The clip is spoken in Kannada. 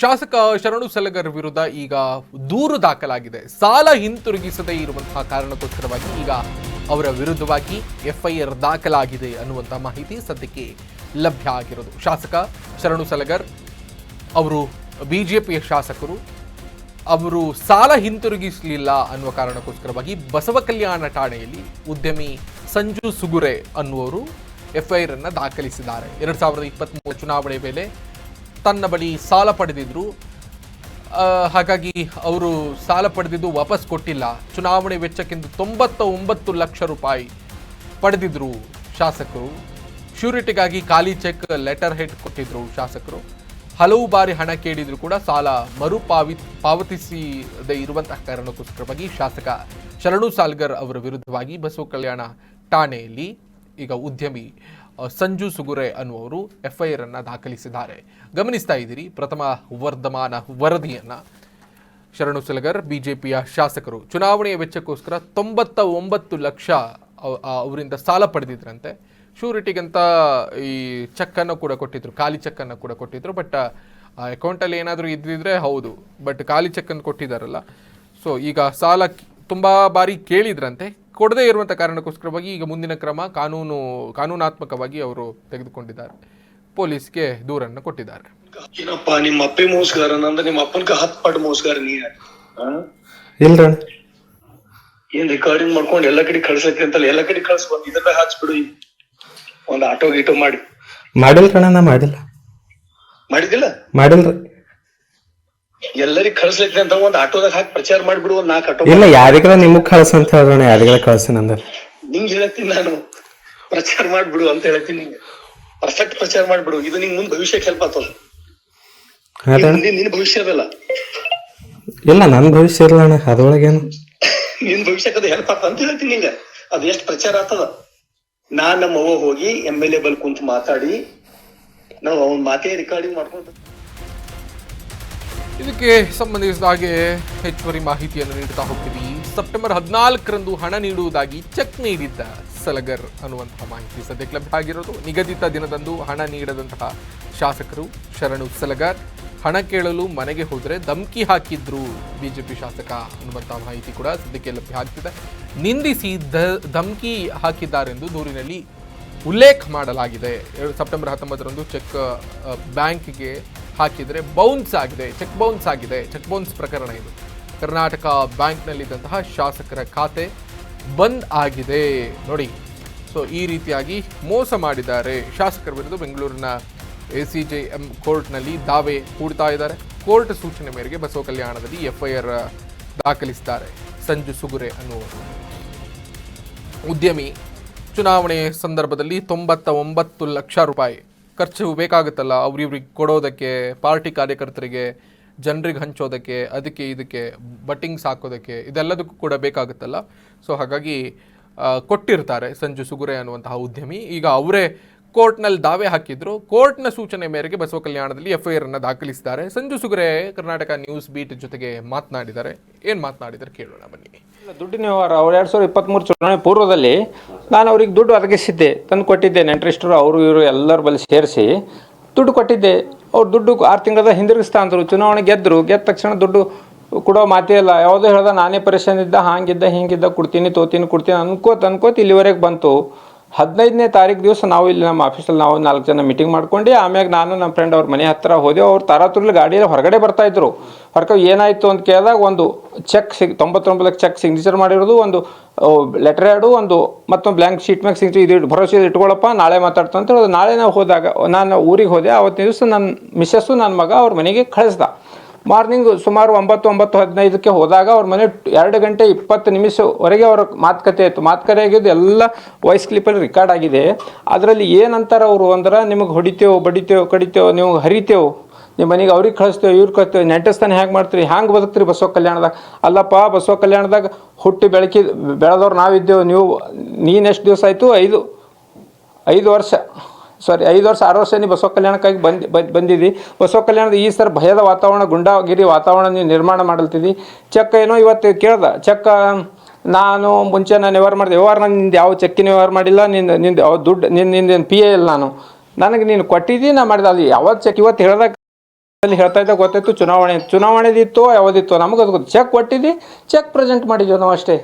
ಶಾಸಕ ಶರಣು ಸಲಗರ್ ವಿರುದ್ಧ ಈಗ ದೂರು ದಾಖಲಾಗಿದೆ. ಸಾಲ ಹಿಂತಿರುಗಿಸದೇ ಇರುವಂತಹ ಕಾರಣಕ್ಕೋಸ್ಕರವಾಗಿ ಈಗ ಅವರ ವಿರುದ್ಧವಾಗಿ ಎಫ್ಐಆರ್ ದಾಖಲಾಗಿದೆ ಅನ್ನುವಂಥ ಮಾಹಿತಿ ಸದ್ಯಕ್ಕೆ ಲಭ್ಯ ಆಗಿರೋದು. ಶಾಸಕ ಶರಣು ಸಲಗರ್ ಅವರು ಬಿಜೆಪಿಯ ಶಾಸಕರು ಅವರು ಸಾಲ ಹಿಂತಿರುಗಿಸಲಿಲ್ಲ ಅನ್ನುವ ಕಾರಣಕ್ಕೋಸ್ಕರವಾಗಿ ಬಸವ ಕಲ್ಯಾಣ ಠಾಣೆಯಲ್ಲಿ ಉದ್ಯಮಿ ಸಂಜು ಸುಗುರೆ ಅನ್ನುವರು ಎಫ್ಐಆರ್ ಅನ್ನು ದಾಖಲಿಸಿದ್ದಾರೆ. ಎರಡು ಸಾವಿರದ ಇಪ್ಪತ್ತ್ಮೂರು ಚುನಾವಣೆ ವೇಳೆ ತನ್ನ ಬಳಿ ಸಾಲ ಪಡೆದಿದ್ರು. ಹಾಗಾಗಿ ಅವರು ಸಾಲ ಪಡೆದಿದ್ದು ವಾಪಸ್ ಕೊಟ್ಟಿಲ್ಲ. ಚುನಾವಣೆ ವೆಚ್ಚಕ್ಕೆಂದು ತೊಂಬತ್ತ ಒಂಬತ್ತು ಲಕ್ಷ ರೂಪಾಯಿ ಪಡೆದಿದ್ರು ಶಾಸಕರು. ಶ್ಯೂರಿಟಿಗಾಗಿ ಖಾಲಿ ಚೆಕ್, ಲೆಟರ್ ಹೆಡ್ ಕೊಟ್ಟಿದ್ರು ಶಾಸಕರು. ಹಲವು ಬಾರಿ ಹಣ ಕೇಳಿದ್ರು ಕೂಡ ಸಾಲ ಮರುಪಾವಿ ಪಾವತಿಸದೇ ಇರುವಂತಹ ಕಾರಣಕ್ಕೋಸ್ಕರವಾಗಿ ಶಾಸಕ ಶರಣು ಸಾಲ್ಗರ್ ಅವರ ವಿರುದ್ಧವಾಗಿ ಬಸವ ಕಲ್ಯಾಣ ಠಾಣೆಯಲ್ಲಿ ಈಗ ಉದ್ಯಮಿ ಸಂಜು ಸುಗುರೆ ಅನ್ನುವರು ಎಫ್ಐಆರ್ ಅನ್ನು ದಾಖಲಿಸಿದ್ದಾರೆ. ಗಮನಿಸ್ತಾ ಇದ್ದೀರಿ, ಪ್ರಥಮ ವರ್ಧಮಾನ ವರದಿಯನ್ನ. ಶರಣು ಸಲಗರ್ ಬಿಜೆಪಿಯ ಶಾಸಕರು, ಚುನಾವಣೆಯ ವೆಚ್ಚಕ್ಕೋಸ್ಕರ ತೊಂಬತ್ತ ಒಂಬತ್ತು ಲಕ್ಷ ಅವರಿಂದ ಸಾಲ ಪಡೆದಿದ್ರಂತೆ. ಶೂರಿಟಿಗಂತ ಈ ಚೆಕ್ಕನ್ನು ಕೂಡ ಕೊಟ್ಟಿದ್ರು, ಖಾಲಿ ಚೆಕ್ಕನ್ನು ಕೂಡ ಕೊಟ್ಟಿದ್ರು, ಬಟ್ ಅಕೌಂಟಲ್ಲಿ ಏನಾದರೂ ಇದ್ದಿದ್ರೆ ಹೌದು, ಬಟ್ ಖಾಲಿ ಚೆಕ್ಕನ್ನು ಕೊಟ್ಟಿದ್ದಾರಲ್ಲ. ಸೊ ಈಗ ಸಾಲ ತುಂಬಾ ಬಾರಿ ಕೇಳಿದ್ರಂತೆ. ಕೊಡದೇ ಇರುವಂಥ ಕಾರಣಕ್ಕೋಸ್ಕರವಾಗಿ ಈಗ ಮುಂದಿನ ಕ್ರಮ ಕಾನೂನು ಕಾನೂನಾತ್ಮಕವಾಗಿ ಅವರು ತೆಗೆದುಕೊಂಡಿದ್ದಾರೆ. ಪೊಲೀಸ್ಗೆ ದೂರನ್ನು ಕೊಟ್ಟಿದ್ದಾರೆ. ಏನಪ್ಪ ನಿಮ್ಮ ಅಪ್ಪಿ ಮೋಸ್ಗಾರ ನಂದ ನಿಮ್ಮ ಅಪ್ಪನ್ಕ ಹತ್ ಪಟ್ಟು ಮೋಸ್ಗಾರ ನೀ ಆ? ಇಲ್ರಣ ಏನ್ ರೆಕಾರ್ಡಿಂಗ್ ಮಾಡ್ಕೊಂಡು ಎಲ್ಲಾ ಕಡೆ ಕಳ್ಸಕ್ಕೆ ಅಂತಲ್ಲ ಎಲ್ಲಾ ಕಡೆ ಕಳ್ಸ್ ಬಂದ್ ಇದನ್ನ ಹಚ್ಬಿಡು. ಒಂದ್ ಆಟೋ ಗೀಟೋ ಮಾಡಿ. ಮಾಡಿಲ್ರಣ್ಣ ನಾ ಮಾಡಿಲ್ಲ. ಮಾಡಿದಿಲ್ಲ ಮಾಡಿಲ್ರಿ. ಎಲ್ಲರಿಗ್ ಕಳ್ಸ್ಲಿಕ್ಕೆ ಅಂತ ಒಂದ್ ಆಟೋದಾಗ ಹಾಕಿ ಪ್ರಚಾರ ಮಾಡ್ಬಿಡು ಒಂದ್ ನಾಲ್ಕು ಆಟೋ ಇಲ್ಲ ಯಾರಿಗಾರ ನಿಮಗ್ ಕಳ್ಸ ಅಂತ ಹೇಳೋಣ ಯಾರಿಗಾರ ಕಳ್ಸಿನ ಅಂದ್ರೆ? ನಿಂಗ್ ಹೇಳ್ತೀನಿ ನಾನು. ಪ್ರಚಾರ ಮಾಡ್ಬಿಡು ಅಂತ ಹೇಳ್ತೀನಿ ನಿಂಗೆ. ಪರ್ಫೆಕ್ಟ್ ಪ್ರಚಾರ ಮಾಡ್ಬಿಡು. ಇದು ನಿಂಗ್ ಮುಂದ್ ಭವಿಷ್ಯಕ್ಕೆ ಹೆಲ್ಪ್ ಆಗ್ತದ. ಅದೇ ನಿನ್ ಭವಿಷ್ಯ ಅದಲ್ಲ. ಇಲ್ಲ ನನ್ ಭವಿಷ್ಯ ಇಲ್ಲ ಅಣ್ಣ. ಅದ್ರೊಳಗೇನು ನಿನ್ ಭವಿಷ್ಯಕ್ಕೆ ಅದು ಹೆಲ್ಪ್ ಆಗ್ತದ ಅಂತ ಹೇಳ್ತೀನಿ ನಿಂಗ. ಅದು ಎಷ್ಟ್ ಪ್ರಚಾರ ಆಗ್ತದ? ನಾನ್ ನಮ್ಮ ಅವ್ವ ಹೋಗಿ ಎಂ ಎಲ್ ಎ ಬಲ್ ಕುಂತ ಮಾತಾಡಿ ನಾವು ಅವನ್ ಮಾತೇ ರೆಕಾರ್ಡಿಂಗ್ ಮಾಡ್ಕೊಂಡು ಇದಕ್ಕೆ ಸಂಬಂಧಿಸಿದ ಹಾಗೆ ಹೆಚ್ಚುವರಿ ಮಾಹಿತಿಯನ್ನು ನೀಡುತ್ತಾ ಹೋಗ್ತೀವಿ. ಸೆಪ್ಟೆಂಬರ್ ಹದಿನಾಲ್ಕರಂದು ಹಣ ನೀಡುವುದಾಗಿ ಚೆಕ್ ನೀಡಿದ್ದ ಸಲಗರ್ ಅನ್ನುವಂತಹ ಮಾಹಿತಿ ಸದ್ಯಕ್ಕೆ ಲಭ್ಯ ಆಗಿರೋದು. ನಿಗದಿತ ದಿನದಂದು ಹಣ ನೀಡದಂತಹ ಶಾಸಕರು ಶರಣು ಸಲಗರ್, ಹಣ ಕೇಳಲು ಮನೆಗೆ ಹೋದರೆ ಧಮ್ಕಿ ಹಾಕಿದ್ರು ಬಿಜೆಪಿ ಶಾಸಕ ಅನ್ನುವಂತಹ ಮಾಹಿತಿ ಕೂಡ ಸದ್ಯಕ್ಕೆ ಲಭ್ಯ ಆಗ್ತಿದೆ. ನಿಂದಿಸಿ ಧಮ್ಕಿ ಹಾಕಿದ್ದಾರೆಂದು ದೂರಿನಲ್ಲಿ ಉಲ್ಲೇಖ ಮಾಡಲಾಗಿದೆ. ಸೆಪ್ಟೆಂಬರ್ ಹತ್ತೊಂಬತ್ತರಂದು ಚೆಕ್ ಬ್ಯಾಂಕ್ಗೆ ಹಾಕಿದರೆ ಬೌನ್ಸ್ ಆಗಿದೆ ಚೆಕ್ ಬೌನ್ಸ್ ಆಗಿದೆ ಚೆಕ್ ಬೌನ್ಸ್ ಪ್ರಕರಣ ಇದು. ಕರ್ನಾಟಕ ಬ್ಯಾಂಕ್ನಲ್ಲಿದ್ದಂತಹ ಶಾಸಕರ ಖಾತೆ ಬಂದ್ ಆಗಿದೆ. ನೋಡಿ ಸೊ ಈ ರೀತಿಯಾಗಿ ಮೋಸ ಮಾಡಿದ್ದಾರೆ. ಶಾಸಕರ ವಿರುದ್ಧ ಬೆಂಗಳೂರಿನ ಎ ಸಿ ಜೆ ಎಂ ಕೋರ್ಟ್ನಲ್ಲಿ ದಾವೆ ಹೂಡ್ತಾ ಇದ್ದಾರೆ. ಕೋರ್ಟ್ ಸೂಚನೆ ಮೇರೆಗೆ ಬಸವ ಕಲ್ಯಾಣದಲ್ಲಿ ಎಫ್ಐಆರ್ ದಾಖಲಿಸಿದ್ದಾರೆ ಸಂಜು ಸುಗುರೆ ಅನ್ನುವರು. ಉದ್ಯಮಿ, ಚುನಾವಣೆ ಸಂದರ್ಭದಲ್ಲಿ ತೊಂಬತ್ತ ಒಂಬತ್ತು ಲಕ್ಷ ರೂಪಾಯಿ ಖರ್ಚು ಬೇಕಾಗುತ್ತಲ್ಲ, ಅವ್ರಿವ್ರಿಗೆ ಕೊಡೋದಕ್ಕೆ, ಪಾರ್ಟಿ ಕಾರ್ಯಕರ್ತರಿಗೆ, ಜನರಿಗೆ ಹಂಚೋದಕ್ಕೆ, ಅದಕ್ಕೆ ಇದಕ್ಕೆ ಬಟ್ಟಿಂಗ್ಸ್ ಹಾಕೋದಕ್ಕೆ ಇದೆಲ್ಲದಕ್ಕೂ ಕೂಡ ಬೇಕಾಗುತ್ತಲ್ಲ. ಸೊ ಹಾಗಾಗಿ ಕೊಟ್ಟಿರ್ತಾರೆ ಸಂಜು ಸುಗುರೆ ಅನ್ನುವಂತಹ ಉದ್ಯಮಿ. ಈಗ ಅವರೇ ಕೋರ್ಟ್ನಲ್ಲಿ ದಾವೆ ಹಾಕಿದ್ರು. ಕೋರ್ಟ್ನ ಸೂಚನೆ ಮೇರೆಗೆ ಬಸವ ಕಲ್ಯಾಣದಲ್ಲಿ ಎಫ್ಐಆರ್ ಅನ್ನು ದಾಖಲಿಸಿದ್ದಾರೆ. ಸಂಜು ಸುಗುರೆ ಕರ್ನಾಟಕ ನ್ಯೂಸ್ ಬೀಟ್ ಜೊತೆಗೆ ಮಾತನಾಡಿದ್ದಾರೆ. ಏನು ಮಾತನಾಡಿದ್ದಾರೆ ಕೇಳೋಣ ಬನ್ನಿ. ದುಡ್ಡಿನ ವ್ಯವಹಾರ. ಅವ್ರು ಎರಡು ಸಾವಿರದ ಇಪ್ಪತ್ತ್ಮೂರು ಚುನಾವಣೆ ಪೂರ್ವದಲ್ಲಿ ನಾನು ಅವ್ರಿಗೆ ದುಡ್ಡು ಒದಗಿಸಿದ್ದೆ, ತಂದು ಕೊಟ್ಟಿದ್ದೆ, ನೆಂಟರಿಷ್ಟರು, ಅವರು, ಇವರು, ಎಲ್ಲರ ಬಳಿ ಸೇರಿಸಿ ದುಡ್ಡು ಕೊಟ್ಟಿದ್ದೆ. ಅವ್ರು ದುಡ್ಡು ಆರು ತಿಂಗಳದ ಹಿಂದಿರುಗಿಸ್ತಾ ಅಂದರು. ಚುನಾವಣೆ ಗೆದ್ದರು ಗೆದ್ದ ತಕ್ಷಣ ದುಡ್ಡು ಕೊಡೋ ಮಾತೇ ಇಲ್ಲ. ಯಾವುದೋ ಹೇಳ್ದೆ, ನಾನೇ ಪರಿಶ್ರಮದಿದ್ದ ಹಾಂಗಿದ್ದ ಹಿಂಗಿದ್ದ ಕೊಡ್ತೀನಿ, ತೋತೀನಿ, ಕೊಡ್ತೀನಿ ಅನ್ಕೋತ ಅನ್ಕೋತ ಇಲ್ಲಿವರೆಗೆ ಬಂತು. ಹದಿನೈದನೇ ತಾರೀಕು ದಿವಸ ನಾವು ಇಲ್ಲಿ ನಮ್ಮ ಆಫೀಸಲ್ಲಿ ನಾವು ನಾಲ್ಕು ಜನ ಮೀಟಿಂಗ್ ಮಾಡ್ಕೊಂಡು, ಆಮ್ಯಾಗ ನಾನು ನಮ್ಮ ಫ್ರೆಂಡ್ ಅವ್ರ ಮನೆ ಹತ್ತಿರ ಹೋದೆವು ಅವ್ರು ತಾರಾತುರ್ಲಿ ಗಾಡಿಯಲ್ಲಿ ಹೊರಗಡೆ ಬರ್ತಾ ಇದ್ರು. ಹೊರಗೆ ಏನಾಯಿತು ಅಂತ ಕೇಳಿದಾಗ ಒಂದು ಚೆಕ್ ಸಿಗ್ ಲಕ್ಷ ಚೆಕ್ ಸಿಗ್ನೇಚರ್ ಮಾಡಿರೋದು, ಒಂದು ಲೆಟರ್ ಎರಡು, ಒಂದು ಮತ್ತೊಂದು ಬ್ಲ್ಯಾಂಕ್ ಶೀಟ್ ಮ್ಯಾಗ ಸಿಗ್ನೇಚರ್ ಇದು ಭರವಸೆ ಇಟ್ಕೊಳ್ಳಪ್ಪ ನಾಳೆ ಮಾತಾಡ್ತು ಅಂತ ಹೇಳೋದು ನಾಳೆ ನಾವು ಹೋದಾಗ, ನಾನು ಊರಿಗೆ ಹೋದೆ, ಅವತ್ತಿನ ದಿವಸ ನನ್ನ ಮಿಸ್ಸಸ್ಸು ನನ್ನ ಮಗ ಅವ್ರ ಮನೆಗೆ ಕಳಿಸ್ದ. ಮಾರ್ನಿಂಗ್ ಸುಮಾರು ಒಂಬತ್ತು ಒಂಬತ್ತು ಹದಿನೈದಕ್ಕೆ ಹೋದಾಗ ಅವ್ರ ಮನೆ ಎರಡು ಗಂಟೆ ಇಪ್ಪತ್ತು ನಿಮಿಷವರೆಗೆ ಅವ್ರ ಮಾತುಕತೆ ಆಯಿತು. ಮಾತುಕತೆ ಆಗಿದ್ದು ಎಲ್ಲ ವಾಯ್ಸ್ ಕ್ಲಿಪ್ಪಲ್ಲಿ ರೆಕಾರ್ಡ್ ಆಗಿದೆ. ಅದರಲ್ಲಿ ಏನಂತಾರೆ ಅವರು ಅಂದ್ರೆ, ನಿಮಗೆ ಹೊಡಿತೇವೆ, ಬಡಿತೇವೆ, ಕಡಿತೇವೆ, ನೀವು ಹರಿತೇವೆ, ನಿಮ್ಮ ಮನೆಗೆ ಅವ್ರಿಗೆ ಕಳಿಸ್ತೇವೆ, ಇವ್ರು ಕಳಿಸ್ತೇವೆ ನೆಂಟಸ್ತಾನೆ ಹ್ಯಾಂಗೆ ಮಾಡ್ತೀರಿ? ಹ್ಯಾಂಗೆ ಬದುಕ್ತೀರಿ ಬಸವ ಕಲ್ಯಾಣದಾಗ? ಅಲ್ಲಪ್ಪ, ಬಸವ ಕಲ್ಯಾಣದಾಗ ಹುಟ್ಟಿ ಬೆಳಕಿ ಬೆಳೆದವ್ರು ನಾವಿದ್ದೇವೆ, ನೀವು, ನೀನು ಎಷ್ಟು ದಿವಸ ಆಯಿತು? ಐದು ಐದು ವರ್ಷ. ಸಾರಿ ಐದು ವರ್ಷ, ಆರು ವರ್ಷ ನೀವು ಬಸವ ಕಲ್ಯಾಣಕ್ಕಾಗಿ ಬಂದು, ಬಂದ್- ಬಂದಿದ್ದಿ. ಬಸವ ಕಲ್ಯಾಣದ ಈ ಸರ್ ಭಯದ ವಾತಾವರಣ, ಗುಂಡಾಗಿರಿ ವಾತಾವರಣ ನೀವು ನಿರ್ಮಾಣ ಮಾಡಲ್ತಿದ್ದಿ. ಚೆಕ್ ಏನೋ ಇವತ್ತು ಕೇಳ್ದ, ಚೆಕ್ ನಾನು ಮುಂಚೆ ನಾನು ವ್ಯವಹಾರ ಮಾಡಿದೆ. ವ್ಯವಹಾರ ನಾನು ನಿಂದು ಯಾವ ಚೆಕ್ಕಿನ ವ್ಯವಹಾರ ಮಾಡಿಲ್ಲ, ನಿಂದು ನಿಂದು ಯಾವ ದುಡ್ಡು ನಿನ್ನ ನಿಂದೇನು ಪಿ ಎ ಇಲ್ಲ ನಾನು. ನನಗೆ ನೀನು ಕೊಟ್ಟಿದ್ದೀನಿ ನಾನು ಮಾಡಿದೆ ಅದು ಯಾವತ್ತು ಚೆಕ್ ಇವತ್ತು ಹೇಳ್ದಾಗ ಅಲ್ಲಿ ಹೇಳ್ತಾ ಇದ್ದಾಗ ಗೊತ್ತಾಯ್ತು, ಚುನಾವಣೆ, ಚುನಾವಣೆದಿತ್ತು, ಯಾವುದಿತ್ತು ನಮಗೆ ಅದು ಚೆಕ್ ಕೊಟ್ಟಿದ್ದಿ, ಚೆಕ್ ಪ್ರೆಸೆಂಟ್ ಮಾಡಿದ್ದೀವಿ ನಾವು ಅಷ್ಟೇ.